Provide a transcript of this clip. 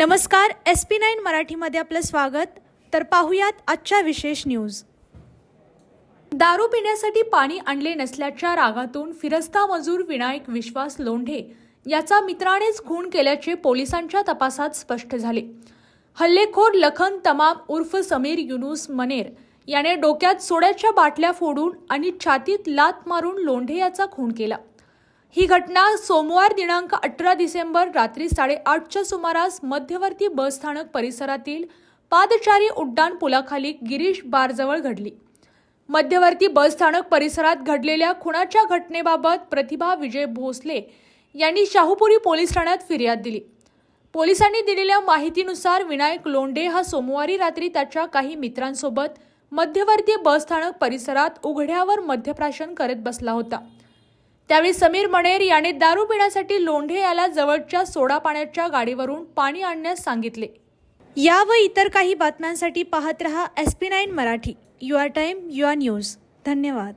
नमस्कार S P nine मराठीमध्ये आपलं स्वागत. तर पाहुयात आजच्या विशेष न्यूज. दारू पिण्यासाठी पाणी आणले नसल्याच्या रागातून फिरस्ता मजूर विनायक विश्वास लोंढे याचा मित्रानेच खून केल्याचे पोलिसांच्या तपासात स्पष्ट झाले. हल्लेखोर लखन तमाम उर्फ समीर युनुस मनेर याने डोक्यात सोड्याच्या बाटल्या फोडून आणि छातीत लात मारून लोंढे याचा खून केला. ही घटना सोमवार दिनांक अठरा डिसेंबर रात्री साडेआठच्या सुमारास मध्यवर्ती बसस्थानक परिसरातील पादचारी उड्डाण पुलाखाली गिरीश बारजवळ घडली. मध्यवर्ती बसस्थानक परिसरात घडलेल्या खुणाच्या घटनेबाबत प्रतिभा विजय भोसले यांनी शाहूपुरी पोलीस ठाण्यात फिर्याद दिली. पोलिसांनी दिलेल्या माहितीनुसार विनायक लोंढे हा सोमवारी रात्री त्याच्या काही मित्रांसोबत मध्यवर्ती बसस्थानक परिसरात उघड्यावर मध्यप्राशन करत बसला होता. त्यावेळी समीर मणेर याने दारू पिण्यासाठी लोंढे याला जवळच्या सोडा पाण्याच्या गाडीवरून पाणी आणण्यास सांगितले. या व इतर काही बातम्यांसाठी पाहत रहा S P nine Marathi. Your time your news. धन्यवाद.